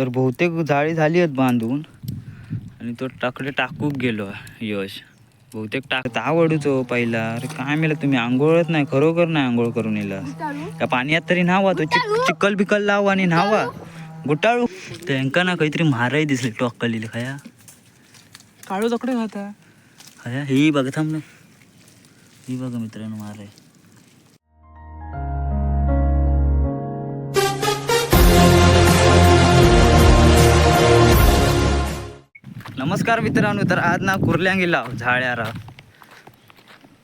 तर बहुतेक जाळी झाली आहेत बांधून. आणि तो टाकडे टाकूक गेलो यश. बहुतेक टाक आवडूचो पहिला. अरे काय मेला तुम्ही? आंघोळच नाही खरोखर नाही आंघोळ करून येला. त्या पाण्यात तरी न्हावा तो चिक चिक्कल बिकल लाव आणि न्हावा. गुटाळू. त्यांका ना काहीतरी माराई दिसले टॉक्कलीले खया. काळू तकडे खाता खया ही बघा थांब ना. ही बघा मित्रांनो माराय नमस्कार मित्रांनो तर आज ना कुर्ल्या गेला झाड्यारा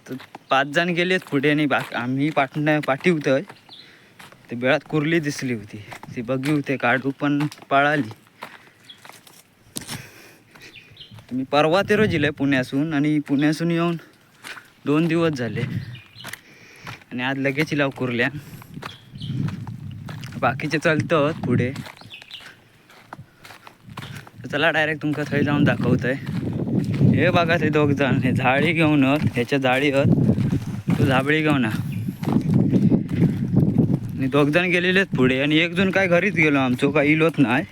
तर पाच जण गेलेत पुढे आणि बा आम्ही पाठण्या पाठी होतोय ते बेळात कुर्ली दिसली होती. ती बघी होते काढू पण पळाली. तुम्ही परवा ते रोज इले पुण्यासून आणि पुण्यासून येऊन दोन दिवस झाले. आणि आज लगेच लाव कुर्ल्या. बाकीचे चालतं पुढे. चला डायरेक्ट तुमका थंय जाऊन दाखवतंय. हे बघा ते दोघ जण हे झाडी घेऊन येत ह्याच्या जाळी हत तू झाबळी घेऊन ना आणि दोघ जण गेलेलेच पुढे. आणि एक जण काय घरीच गेलो आमचो काय इलोच नाही.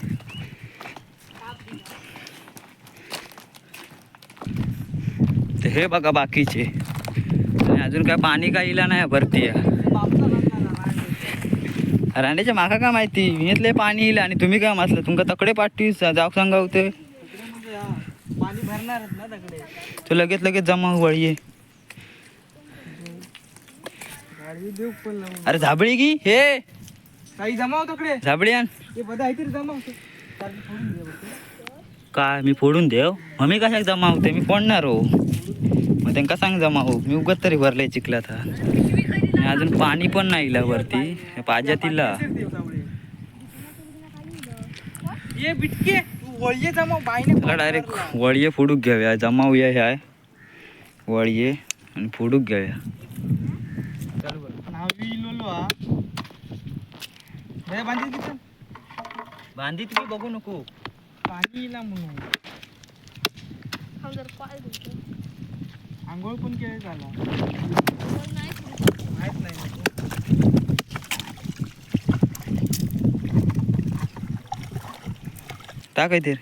हे बघा बाकीचे. आणि अजून काय पाणी काय इला नाही भरती आहे. रांड्याच्या माका काय माहिती? विहितले पाणी इलं आणि तुम्ही काय मासलं? तुमका तकडे पाठी जाऊ सांगा होते. पाणी भरणारच ना तकडे तो लगेच लगेच जमा वळी अरे झाबळी की? हे! काही जमाव तकडे. झाबळी आण. हे बरं. काय मी फोडून देव? मम्मी कशाक जमा होते? मी फोडणार हो. मग त्यांका सांग जमा हो. मी उगत तरी भरले चिखलात हा. आणि अजून पाणी पण नाही इला वरती. पाज्यात इला डायरेक्ट वळये फोडूक घेऊया. जमावूया ह्या. वळये आणि फोडूक घेऊया. चालू बरं. नावी इलोलो हा. दया बांधी तिथं बांधी तुम्ही बघू नको. पाणी इला म्हणून. आंघोळ पण केलं झाला माहीत नाही ते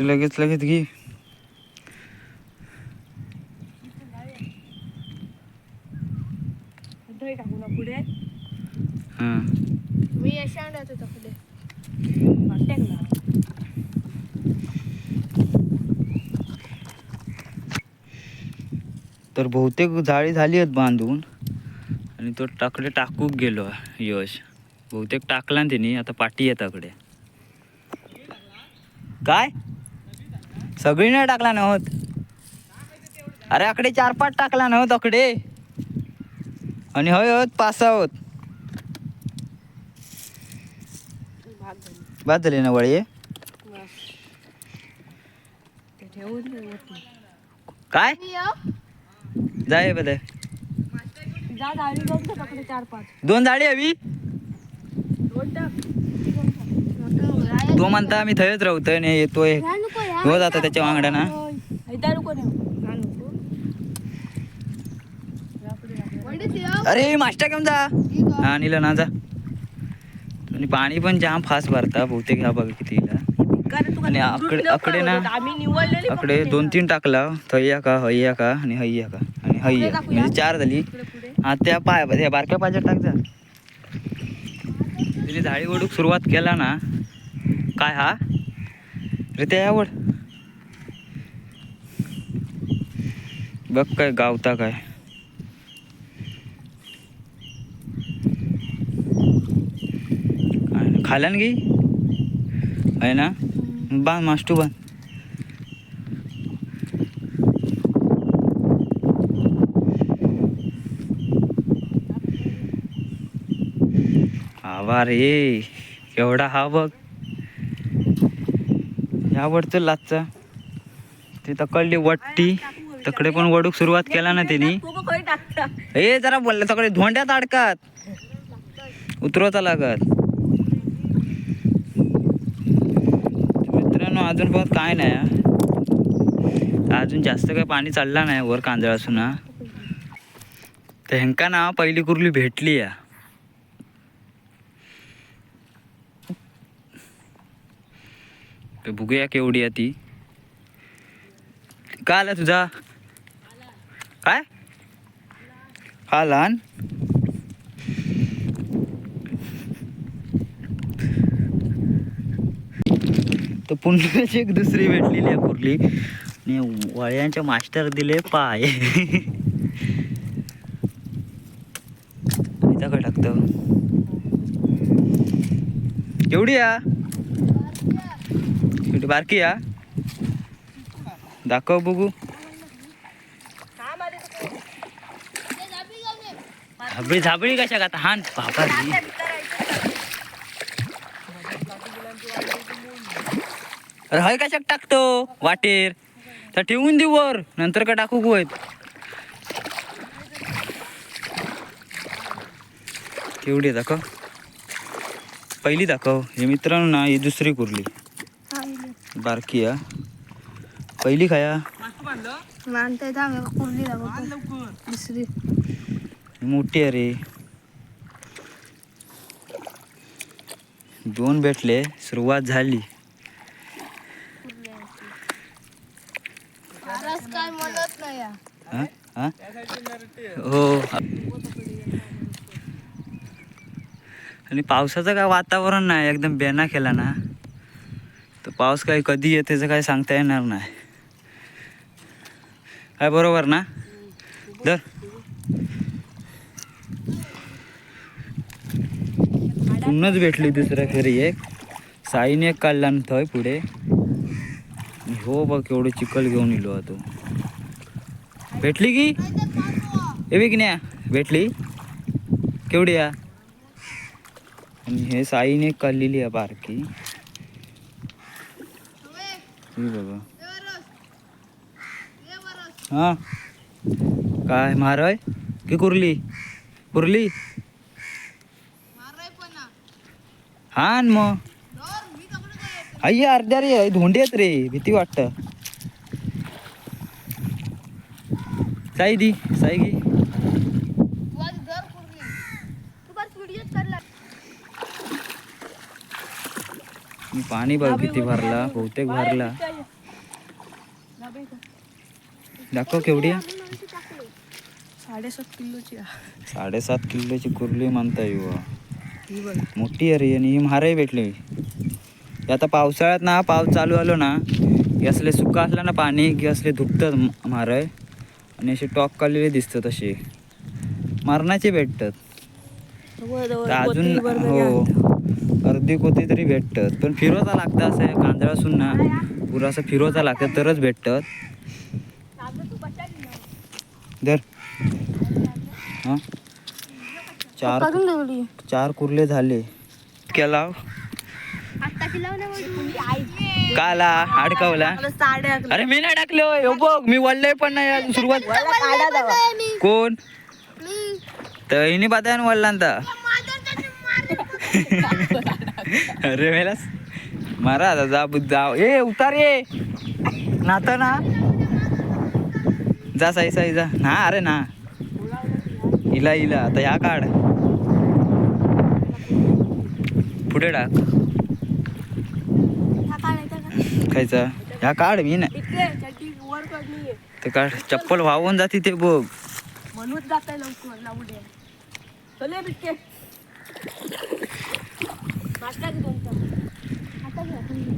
लगेच लगेच घे दही टाकू ना पुढे हां मी यशांडात होता पुढे टाक ना तर बहुतेक जाळी झाली आहेत बांधून. आणि तो टाकडे टाकूक गेलो यश. बहुतेक टाकला ना त्यांनी आता पाठी येत आकडे. काय? सगळी नाही टाकला नव्हत अरे आकडे चार पाच टाकला नव्हत आकडे. आणि हय होत पाच सहा होत. बाद झाली ना वळी. काय? जाय पाच. दोन जाळी हवी? दोन टाक. तो म्हणता आम्ही थंयच राहतोय आणि येतोय. हो जाता त्याच्या वांगडा ना. हा. अरे मास्टर घेऊन जा. हा नीला ना जा. आणि पाणी पण जाम फास्ट भरता बहुतेक ह्या बघा किती. आणि आकडे आकडे ना आकडे दोन तीन टाकला. थैया का हैया का आणि हैया का. हैया. म्हणजे चार झाली. हा त्या पाय त्या बारक्या पायाच्या टाक जा. तिने झाडी ओढूक सुरुवात केला ना काय हा? रे त्या आवड बघ काय गावता काय. खाल्यान गी आहे ना? बांध मास्टू बांध. अरे एवढा हा बघ. आवडतो लाचचा तिथं तकडली वट्टी. तकडे पण वडूक सुरुवात केला ना त्यांनी ए हे जरा बोलले तकडे धोंड्यात अडकात. उतरवता लागत मित्रांनो अजून पण काय नाही अजून जास्त काही पाणी चालला नाही वर कांदळ सुना तर ह्यांका ना पहिली कुर्ली भेटली या तर बघूया केवढी आहे ती. का आला तुझा? काय? हा लहान तर पुन्हा एक दुसरी भेटलेली आहे कुर्ली आणि वळ्यांच्या मास्टर दिले पाय. इथं काय टाकतं? केवढी या केवढी बारकी या दाखव बघू. झाबळी झाबळी कशा का हान बाबा अरे हय कशाक टाकतो? वाटेर. तर ठेवून देऊ वर नंतर का टाकू गोयत केवढी दाखव. पहिली दाखव. हे मित्रांनो ना ही दुसरी कुर्ली. बारकी या पहिली खाया. मानता येतं आम्ही कुर्ली लागतो दुसरी. मोठी आहे रे. दोन भेटले सुरुवात झाली. हा? आणि पावसाचं काय वातावरण नाही एकदम बेना केला ना. पाऊस काय कधी येते त्याचं काय सांगता येणार नाही. काय बरोबर ना? दर पुन्हाच भेटली दुसऱ्या घरी एक. साईने एक काढला ना थंय पुढे. हो बघ केवढं चिखल घेऊन येलो हा तो भेटली की? हे की नाही भेटली? केवढी या? आणि हे साईने काढलेली आहे बारकी. ही बघा हा? काय मारय की कुर्ली? कुर्ली? हा न मग. आई अर्ध्या रे धोंडी आहेत रे. भीती वाटत. साई दी साई गी तू आज घर कुर्ली तू बस व्हिडिओच काढला मी पाणी बघ किती भरला बहुतेक भरला. दाखव केवढी? साडेसात किलोची साडेसात किलोची कुर्ली म्हणता येऊ मोठी आहे रे आणि ही म्हारही भेटली. आता पावसाळ्यात ना पाऊस चालू आलो ना की असले सुका असलं ना पाणी की असले धुकतात म्हारय आणि असे टॉप काढलेले दिसतात असे मारणाचे भेटतात. अजून हो. अर्धी कोती तरी भेटतात. पण फिरवता लागतं असं आहे, कांदळा ना. पुरं असं फिरवता लागतं तरच भेटतात. हां? चार चार कुर्ले झाले. केला? आता किलो? अडकवला? अरे मी नाही टाकलो हो बघ मी वळलोय पण नाही अजून सुरुवात. कोण? तर हिने वळला ना अरे मेलास. मारा आता जा बुद्ध जा. ए उतार ये. नाता ना. जा साई साई जा. ना अरे ना. इला इला. आता या काढ. पुढे टाक. खायचा? ह्या काढ मी काढली ते काढ. चप्पल वाहून जाते ते बघ. म्हणून जात लवकर लावू दे चले बिटके नाश्ता की तुमचा आता घ्या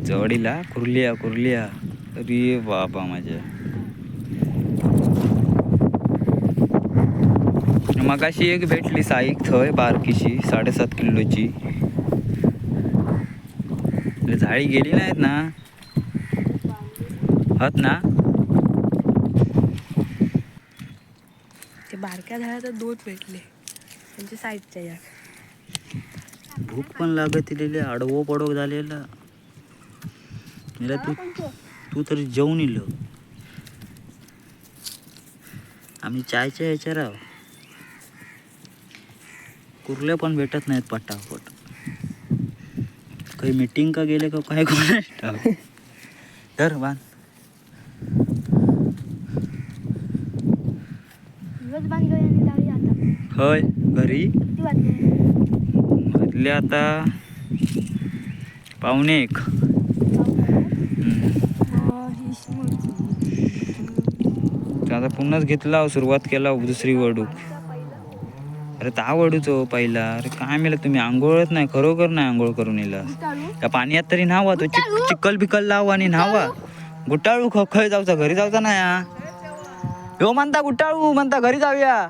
जवळीला कुर्लिया कुर्लिया. अरे बाबा माझ्या मगाशी एक भेटली साईक थंय बारकीशी साडेसात किलोची. झाडी गेली नाहीत ना? हत ना? ते बारक्या झाडाचा दोन भेटले. त्यांच्या साईडच्या या. भूक पण लागत दिलेली आडवो पडो झालेला. मला तू तू तरी जेवून इल आम्ही चायच्या ह्याच्या राव कुर्ले पण भेटत नाहीत पटापट. काही मीटिंग का गेले का काय कोणास तर बांध. होय घरी? वाजले आता पाहुणे एक. आता पुन्हाच घेतला सुरुवात केला हो दुसरी वडूक. अरे ता वडूचो हो पहिला. अरे काय मेला तुम्ही आंघोळच नाही खरोखर नाही आंघोळ करून येला. त्या पाण्यात तरी न्हावा तो चिक चिकल बिकल लाव आणि न्हावा. गुटाळू ख खय जाऊचा घरी जाऊचा नाही या हो म्हणता गुटाळू म्हणता घरी जाऊया.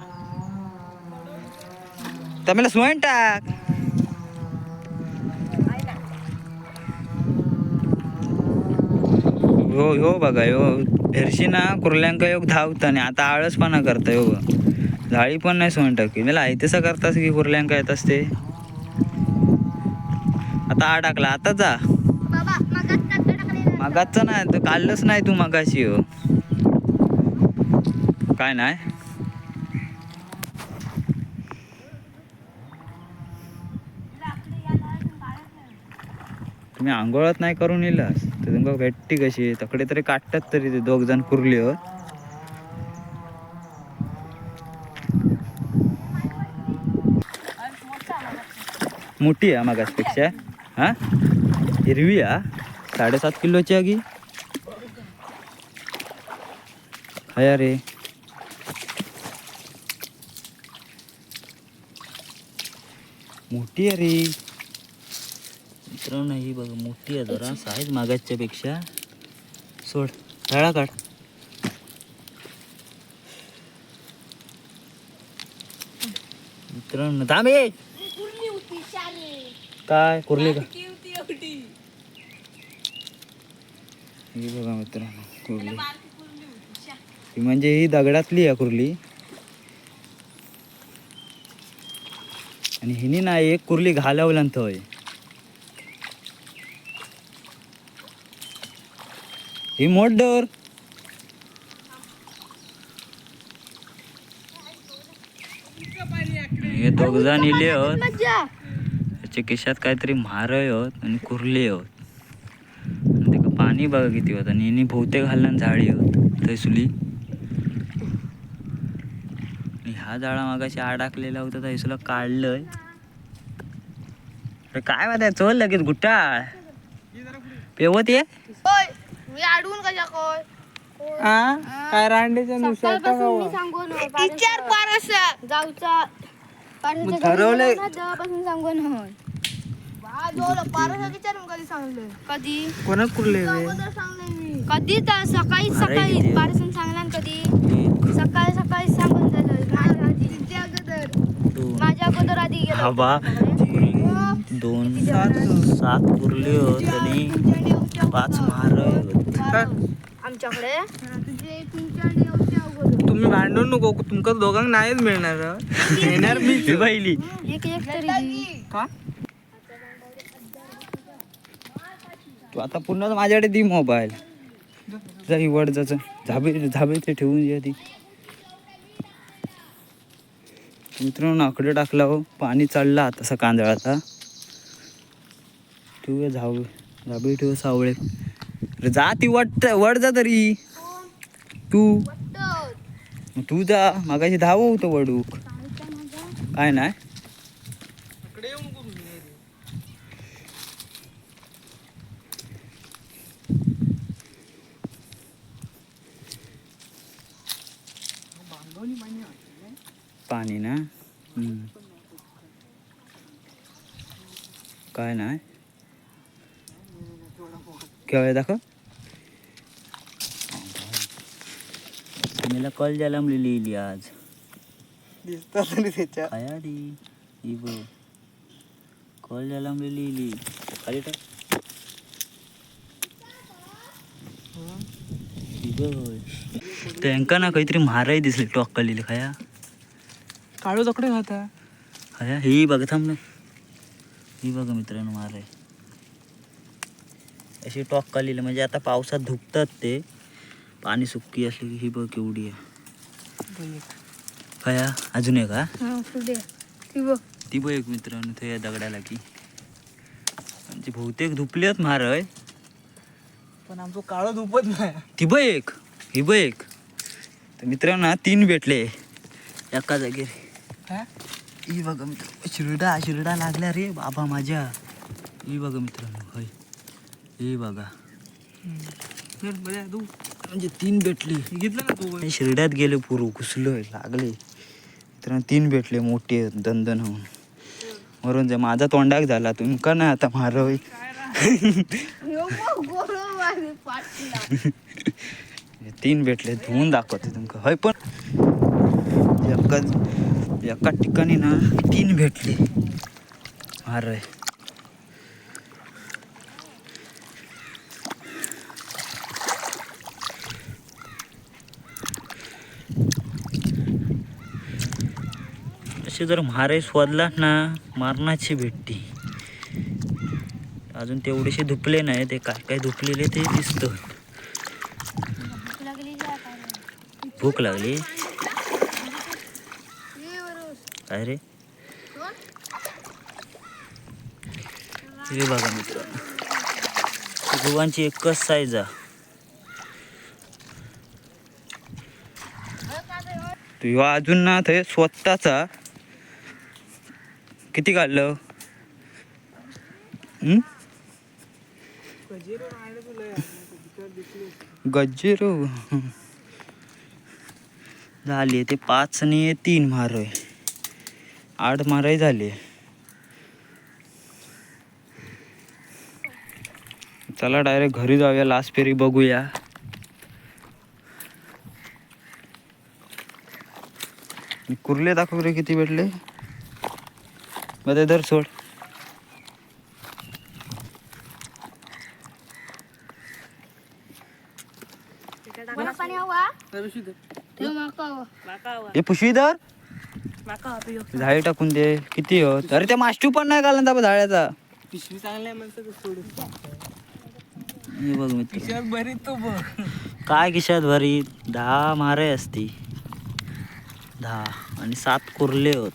तर मला स्वयं टाक. हो हो बघा यो हेरशी ना कुर्ल्यांका योग धावता आणि आता आळसपणा करता यो झाळी पण नाही सोन टाकी मला आई तसं करतास की कुर्ल्यांका येत असते? आता आ टाकला. आता जा. मागाचं नाही तर काढलंच नाही तू मागाशी हो. काय नाही? तुम्ही आंघोळात नाही करून येलास तर तुमका भेटती कशी तकडे तरी काढतात तरी ते दोघ जण कुरले हो. मोठी आहे मागासपेक्षा. हा? हिरवी हा. साडेसात किलोची आगी हया रे मोठी आहे रे. मित्रांनो ही बघ मोठी आहे जरा साईज मागाच्या पेक्षा सोड टाळा काढ. मित्रांनो थांबे काय कुरली का? ही बघा मित्रांनो कुरली. ही म्हणजे ही दगडातली आहे कुर्ली. आणि हिने ना एक कुर्ली घालवल्यानंतर थंय ही मोठ डोर. हे दोघ जण इले होत. त्याच्या केशात काहीतरी म्हारय होत आणि कुर्ले होत. त्याका पाणी बघा किती होत. आणि हिनी बहुतेक घालणार झाडी होत. थंय सुली. आणि ह्या झाडा मागाशी आडाकलेला होता तर सुला काढलंय. अरे काय वाटत चल लगेच गुट्टाळ पेवत ये. मी अडवून कशा कोण? काय रांडेच्या नुसार विचार पारस. जाऊचा. मग ठरवलंय. जेव्हापासून सांगून होय पारस विचार कधी सांगलं कधी? कोणाच कुरले कधी तर सकाळी सकाळी? पारसून सांगला ना कधी? सकाळी सकाळी सांगून झालं. माझ्या आधी. अगोदर? दोन. माझ्या अगोदर आधी गेलो हा बा. दोन सात कुर्ले होत आणि पाच मार आमच्याकडे? तुम्ही भांडू नको तुमका दोघांना नाहीच मिळणार येणार मी. पाहिली एक एक तरी दे. का? तू आता पुन्हा माझ्याकडे दी मोबाईल. जा ही वड जायचं झाबे झाबे ते ठेवून द्या ती मित्रांनो आकडे टाकला हो. पाणी चढला तसा कांदळाचा ठेवूया झावे झाबे ठेव सावळे. अरे जा ती वड वड जा तरी. तू. तू जा मागाशी धाव होतं वडूक. काय नाही. पाणी ना? काय नाही. केव्हा दाखव मला कॉल द्यायला लिहिली आज काय रे ही बघ कॉल द्यायला लिहिली खाली टाक ही. त्यांका ना काहीतरी माराई दिसली टॉक काढलेली खाया काळू तकडे खाता खाया ही बघ थांब ना ही बघा मित्रांनो माराय अशी टॉक काढलेली म्हणजे आता पावसात धुकतात ते. पाणी सुक्की असली की ही बघ केवढी आहे. खाया अजून एक का हा ती बघ. एक मित्रांनो ते दगडाला की. म्हणजे बहुतेक धुपलेत मारय पण आमचं काळं धुपत नाही. ती बघ एक ही बघ एक. तर मित्रांनो तीन भेटले. एका जागेवर. हा? ही बघा मित्र शिरडा शिरडा लागल्या रे बाबा माझ्या. ही बघा मित्रांनो होय. ही बघा. तू म्हणजे तीन भेटले. घेतलं ना तू शिरड्यात गेले पुरू घुसलोय लागले. तर तीन भेटले मोठे दंदन होऊन. वरून जे माझा तोंडाक झाला तुमका नाही आता मारोय तीन भेटले धुवून दाखवते तुमका. हय पण एका एका ठिकाणी ना तीन भेटले. मारय असे जर मारे शोधला ना मारणाची भेटती. अजून तेवढेसे धुपले नाही ते काय काय धुपलेले ते दिसतं. भूक लागली? काय रे? बघा मित्र. गुवांची एकच साईज आहे. अजून ना ते स्वतःचा किती काढलं गजेरो. झाले ते पाच आणि तीन मारोय आठ माराय झाले चला डायरेक्ट घरी जाऊया लास्ट फेरी बघूया. कुर्ले दाखव रे किती भेटले? मध्ये धर सोड. हे पुशवी धर. झाडे टाकून दे. किती होत अरे त्या मास्टू पण नाही घालून दाबा झाड्याचा पिशवी चांगल्या म्हणतात सोडू बघ मित्र. भरीत बरी तो बघ काय खिशात भरी दहा मारे असती. दहा आणि सात कुर्ले होत.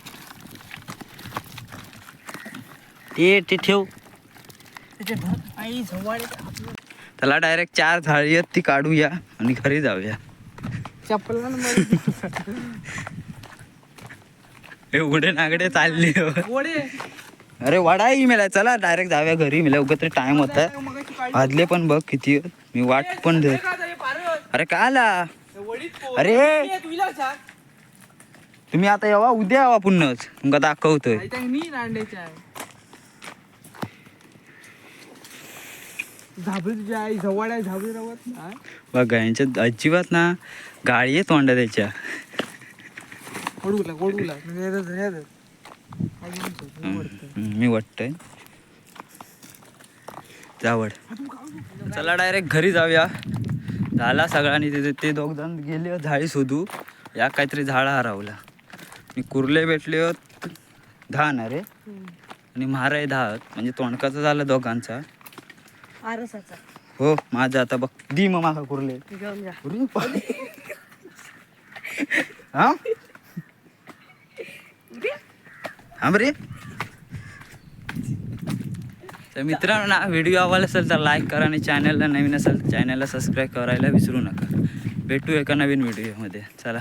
ते ते ठेव. त्याला डायरेक्ट चार झाळी आहेत ती काढूया आणि घरी जाऊया. चप्पल हे उडे नागडे चालले हो. अरे वडाही मिळाला चला डायरेक्ट जाऊया घरी. मिळा उगत टाइम होता. आदले पण बघ किती मी वाट पण दे अरे का आला अरे तुम्ही आता यावा उद्या यावा पुन्हाच. तुमका दाखवतोय. आई सांग, मी नांदायची आहे झाबरी तुझ्या आई रवत ना बघा यांच्यात अजिबात ना गाळी आहे तोंडा त्याच्या ओढूला ओढूला. मी वाटतंय जावड चला डायरेक्ट घरी जाऊया. झाला सगळ्यांनी ते ते दोघ जण गेले झाडी शोधू. या काहीतरी झाडा हरवला. मी कुर्ले भेटले होत. दहा ना रे? आणि महाराय दहा. म्हणजे तोंडकाचा झाला दोघांचा. आरसाचा. हो माझा आता बघ दी मग माका कुर्ले. घेऊन जा. अरे बा- हा? थांब रे तर मित्रांनो ना व्हिडिओ आवडला असेल तर लाईक करा आणि चॅनलला नवीन असेल तर चॅनलला सबस्क्राईब करायला विसरू नका. भेटू एका नवीन व्हिडिओमध्ये चला.